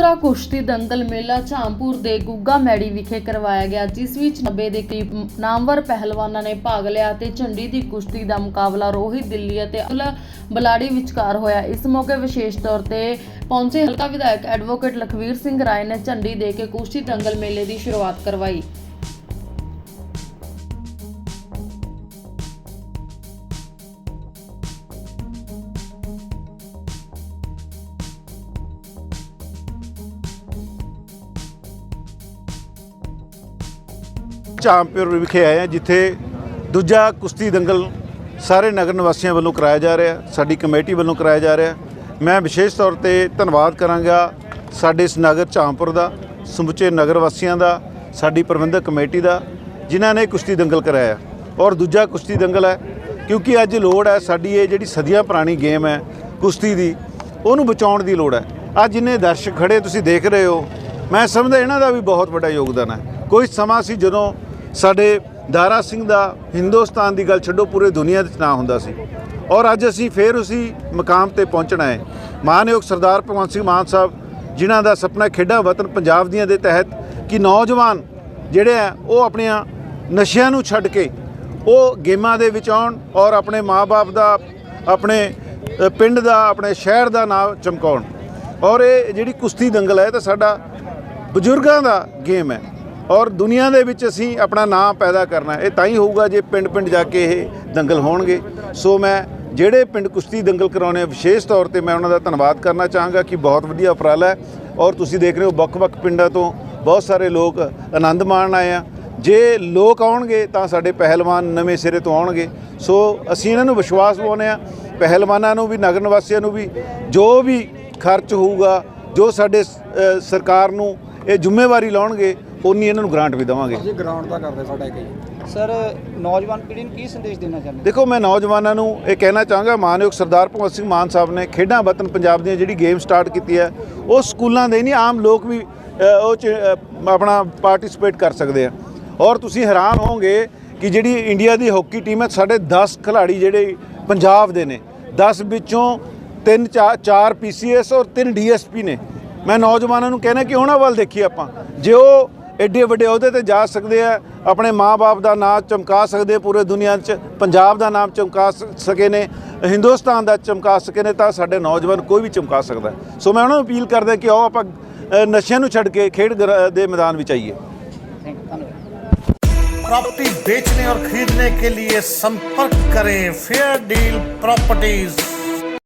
ਦੂਸਰਾ ਕੁਸ਼ਤੀ ਦੰਗਲ ਮੇਲਾ ਝਾਂਪੁਰ ਦੇ ਗੁੱਗਾ ਮੈੜੀ ਵਿਖੇ ਕਰਵਾਇਆ ਗਿਆ, ਜਿਸ ਵਿੱਚ 90 ਦੇ ਕਰੀਬ ਨਾਮਵਰ ਪਹਿਲਵਾਨਾਂ ਨੇ ਭਾਗ ਲਿਆ ਤੇ ਝੰਡੀ ਦੀ ਕੁਸ਼ਤੀ ਦਾ ਮੁਕਾਬਲਾ ਰੋਹਿਤ ਦਿੱਲੀ ਅਤੇ ਅਲ ਬਲਾੜੀ ਵਿਚਕਾਰ ਹੋਇਆ। ਇਸ ਮੌਕੇ ਵਿਸ਼ੇਸ਼ ਤੌਰ ਤੇ ਪਹੁੰਚੇ ਹਲਕਾ ਵਿਧਾਇਕ ਐਡਵੋਕੇਟ ਲਖਵੀਰ ਸਿੰਘ ਰਾਏ ਨੇ ਝੰਡੀ ਦੇ ਕੇ ਕੁਸ਼ਤੀ ਦੰਗਲ ਮੇਲੇ ਦੀ ਸ਼ੁਰੂਆਤ ਕਰਵਾਈ। ਚਾਂਪਿਰ ਵਿਖੇ ਆਏ ਹਾਂ, ਜਿੱਥੇ ਦੂਜਾ ਕੁਸ਼ਤੀ ਦੰਗਲ ਸਾਰੇ ਨਗਰ ਨਿਵਾਸੀਆਂ ਵੱਲੋਂ ਕਰਾਇਆ ਜਾ ਰਿਹਾ, ਸਾਡੀ ਕਮੇਟੀ ਵੱਲੋਂ ਕਰਾਇਆ ਜਾ ਰਿਹਾ। ਮੈਂ ਵਿਸ਼ੇਸ਼ ਤੌਰ ਤੇ ਧੰਨਵਾਦ ਕਰਾਂਗਾ ਸਾਡੇ ਇਸ ਨਗਰ ਚਾਂਪੁਰ ਦਾ, ਸਮੁੱਚੇ ਨਗਰ ਵਾਸੀਆਂ ਦਾ, ਸਾਡੀ ਪ੍ਰਬੰਧਕ ਕਮੇਟੀ ਦਾ, ਜਿਨ੍ਹਾਂ ਨੇ ਕੁਸ਼ਤੀ ਦੰਗਲ ਕਰਾਇਆ। ਔਰ ਦੂਜਾ ਕੁਸ਼ਤੀ ਦੰਗਲ ਹੈ, ਕਿਉਂਕਿ ਅੱਜ ਲੋੜ ਹੈ ਸਾਡੀ ਇਹ ਜਿਹੜੀ ਸਦੀਆਂ ਪੁਰਾਣੀ ਗੇਮ ਹੈ ਕੁਸ਼ਤੀ ਦੀ, ਉਹਨੂੰ ਬਚਾਉਣ ਦੀ ਲੋੜ ਹੈ। ਅੱਜ ਜਿੰਨੇ ਦਰਸ਼ਕ ਖੜੇ ਤੁਸੀਂ ਦੇਖ ਰਹੇ ਹੋ, ਮੈਂ ਸਮਝਦਾ ਇਹਨਾਂ ਦਾ ਵੀ ਬਹੁਤ ਵੱਡਾ ਯੋਗਦਾਨ ਹੈ। ਕੋਈ ਸਮਾਂ ਸੀ ਜਦੋਂ ਸਾਡੇ ਦਾਰਾ ਸਿੰਘ ਦਾ ਹਿੰਦੁਸਤਾਨ ਦੀ ਗੱਲ ਛੱਡੋ, ਪੂਰੇ ਦੁਨੀਆ ਦੇ ਨਾਂ ਹੁੰਦਾ ਸੀ। ਔਰ ਅੱਜ ਅਸੀਂ ਫੇਰ ਉਸੇ ਮਕਾਮ ਤੇ ਪਹੁੰਚਣਾ ਹੈ। ਮਾਨਯੋਗ ਸਰਦਾਰ ਭਗਵੰਤ ਸਿੰਘ ਮਾਨ ਸਾਹਿਬ, ਜਿਨ੍ਹਾਂ ਦਾ ਸੁਪਨਾ ਖੇਡਾਂ ਵਤਨ ਪੰਜਾਬ ਦੀਆਂ ਦੇ ਤਹਿਤ ਕਿ ਨੌਜਵਾਨ ਜਿਹੜੇ ਆ, ਉਹ ਆਪਣੀਆਂ ਨਸ਼ਿਆਂ ਨੂੰ ਛੱਡ ਕੇ ਉਹ ਗੇਮਾਂ ਦੇ ਵਿੱਚ ਆਉਣ ਔਰ ਆਪਣੇ ਮਾਪੇ ਦਾ, ਆਪਣੇ ਪਿੰਡ ਦਾ, ਆਪਣੇ ਸ਼ਹਿਰ ਦਾ ਨਾਮ ਚਮਕਾਉਣ। ਔਰ ਇਹ ਜਿਹੜੀ ਕੁਸ਼ਤੀ ਦੰਗਲ ਹੈ, ਇਹ ਤਾਂ ਸਾਡਾ ਬਜ਼ੁਰਗਾਂ ਦਾ ਗੇਮ ਹੈ। ਔਰ ਦੁਨੀਆ ਦੇ ਵਿੱਚ ਅਸੀਂ ਆਪਣਾ ਨਾਮ ਪੈਦਾ ਕਰਨਾ ਇਹ ਤਾਂ ਹੀ ਹੋਊਗਾ ਜੇ ਪਿੰਡ-ਪਿੰਡ ਜਾ ਕੇ ਇਹ ਦੰਗਲ ਹੋਣਗੇ। ਸੋ ਮੈਂ ਜਿਹੜੇ ਪਿੰਡ ਕੁਸ਼ਤੀ ਦੰਗਲ ਕਰਾਉਣੇ ਆ, ਵਿਸ਼ੇਸ਼ ਤੌਰ ਤੇ ਮੈਂ ਉਹਨਾਂ ਦਾ ਧੰਨਵਾਦ ਕਰਨਾ ਚਾਹਾਂਗਾ ਕਿ ਬਹੁਤ ਵਧੀਆ ਉਪਰਾਲਾ ਹੈ। ਔਰ ਤੁਸੀਂ ਦੇਖ ਰਹੇ ਹੋ ਵੱਖ-ਵੱਖ ਪਿੰਡਾਂ ਤੋਂ ਬਹੁਤ ਸਾਰੇ ਲੋਕ ਆਨੰਦ ਮਾਣ ਆਏ ਆ। ਜੇ ਲੋਕ ਆਉਣਗੇ ਤਾਂ ਸਾਡੇ ਪਹਿਲਵਾਨ ਨਵੇਂ ਸਿਰੇ ਤੋਂ ਆਉਣਗੇ। ਸੋ ਅਸੀਂ ਇਹਨਾਂ ਨੂੰ ਵਿਸ਼ਵਾਸ ਦਿਵਾਉਂਦੇ ਆ ਪਹਿਲਵਾਨਾਂ ਨੂੰ ਵੀ ਨਗਰ ਨਿਵਾਸੀਆਂ ਨੂੰ ਵੀ ਜੋ ਵੀ ਖਰਚ ਹੋਊਗਾ ਜੋ ਸਾਡੇ ਸਰਕਾਰ ਨੂੰ ਇਹ ਜ਼ਿੰਮੇਵਾਰੀ ਲਾਉਣਗੇ ਉਨੀ ਇਹਨਾਂ ਨੂੰ ਗ੍ਰਾਂਟ ਵੀ ਦੇਵਾਂਗੇ। ਅਸੀਂ ਗਰਾਊਂਡ ਦਾ ਕਰਦੇ ਸਾਡਾ ਇੱਕ ਜੀ ਸਰ ਨੌਜਵਾਨ ਪੀੜ੍ਹੀ ਨੂੰ ਕੀ ਸੰਦੇਸ਼ ਦੇਣਾ ਚਾਹੁੰਦੇ? ਦੇਖੋ ਮੈਂ ਨੌਜਵਾਨਾਂ ਨੂੰ ਇਹ ਕਹਿਣਾ ਚਾਹਾਂਗਾ ਮਾਨਯੋਗ ਸਰਦਾਰ ਭਗਵੰਤ ਸਿੰਘ ਮਾਨ ਸਾਹਿਬ ਨੇ ਖੇਡਾਂ ਵਤਨ ਪੰਜਾਬ ਦੀਆਂ ਜਿਹੜੀ ਗੇਮ ਸਟਾਰਟ ਕੀਤੀ ਹੈ ਉਹ ਸਕੂਲਾਂ ਦੇ ਨਹੀਂ ਆਮ ਲੋਕ ਵੀ ਅ, ਉਹ ਚ ਅ, ਆਪਣਾ ਪਾਰਟਿਸਿਪੇਟ ਕਰ ਸਕਦੇ ਆ। ਔਰ ਤੁਸੀਂ ਹੈਰਾਨ ਹੋਵੋਗੇ ਕਿ ਜਿਹੜੀ ਇੰਡੀਆ ਦੀ ਹਾਕੀ ਟੀਮ ਹੈ ਸਾਡੇ 10 ਖਿਡਾਰੀ ਜਿਹੜੇ ਪੰਜਾਬ ਦੇ ਨੇ 10 ਵਿੱਚੋਂ 3 4 ਪੀਸੀਐਸ ਔਰ 3 ਡੀਐਸਪੀ ਨੇ। ਮੈਂ ਨੌਜਵਾਨਾਂ ਨੂੰ ਕਹਿਣਾ ਕਿ ਉਹਨਾਂ ਵੱਲ ਦੇਖੀਏ ਆਪਾਂ। ਜੇ ਉਹ ਐਡੇ ਵੱਡੇ ਅਹੁਦੇ ਤੇ ਜਾ ਸਕਦੇ ਆ ਆਪਣੇ ਮਾਪੇ ਦਾ ਨਾਮ ਚਮਕਾ ਸਕਦੇ ਆ ਪੂਰੇ ਦੁਨੀਆ 'ਚ ਪੰਜਾਬ ਦਾ ਨਾਮ ਚਮਕਾ ਸ- ਸਕੇ ਨੇ ਹਿੰਦੁਸਤਾਨ ਦਾ ਚਮਕਾ ਸਕੇ ਨੇ ਤਾਂ ਸਾਡੇ ਨੌਜਵਾਨ ਕੋਈ ਵੀ ਚਮਕਾ ਸਕਦਾ ਹੈ। ਸੋ ਮੈਂ ਉਹਨਾਂ ਨੂੰ ਅਪੀਲ ਕਰਦਾ ਕਿ ਆਓ ਆਪਾਂ ਅ, ਨਸ਼ਿਆਂ ਨੂੰ ਛੱਡ ਕੇ ਖੇਡ ਗਰਾ- ਦੇ ਮੈਦਾਨ ਵਿੱਚ ਆਈਏ ਥੈਂਕ ਯੂ ਧੰਨਵਾਦ प्रॉपर्टी बेचने और खरीदने के लिए संपर्क करें फेयर डील प्रॉपर्टीज